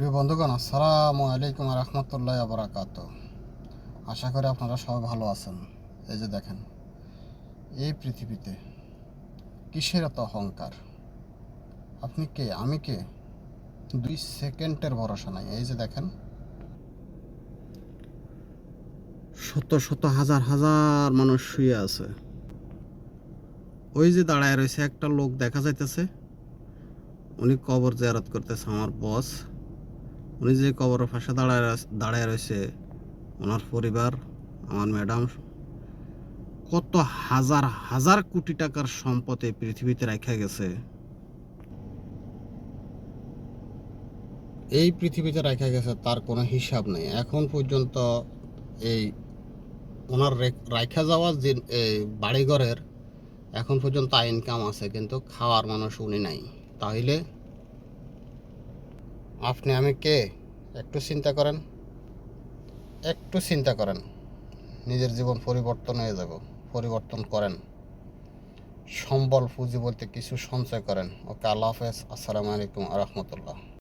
প্রিয় বন্ধুগণ, আসসালামু আলাইকুম রহমতুল্লাহ আবরাকাত আশা করি আপনারা সবাই ভালো আছেন। এই যে দেখেন, এই পৃথিবীতে কিসের এত অহংকার? আপনি কে? আমি কে? দুই সেকেন্ডের ভরসা নাই। এই যে দেখেন, শত শত হাজার হাজার মানুষ শুয়ে আছে। ওই যে দাঁড়ায় রয়েছে একটা লোক, দেখা যাইতেছে, উনি কবর জিয়ারত করতেছে। আমার বস উনি যে কবর পাশে দাঁড়ায় দাঁড়ায় রয়েছে, ওনার পরিবার, আমার ম্যাডাম, কত হাজার হাজার কোটি টাকার সম্পদ পৃথিবীতে রাখা গেছে। এই পৃথিবীতে রাখা গেছে, তার কোনো হিসাব নেই। এখন পর্যন্ত এই ওনার রাখা রাইখা যাওয়া যে বাড়িঘরের এখন পর্যন্ত ইনকাম আছে, কিন্তু খাওয়ার মানুষ উনি নাই। তাহলে আপনি, আমি কে? একটু চিন্তা করেন। একটু চিন্তা করেন। নিজের জীবন পরিবর্তন হয়ে যাব, পরিবর্তন করেন। সম্বল পুঁজি বলতে কিছু সঞ্চয় করেন। ওকে, আল্লাহ হাফেজ। আসসালামু আলাইকুম রহমতুল্লাহ।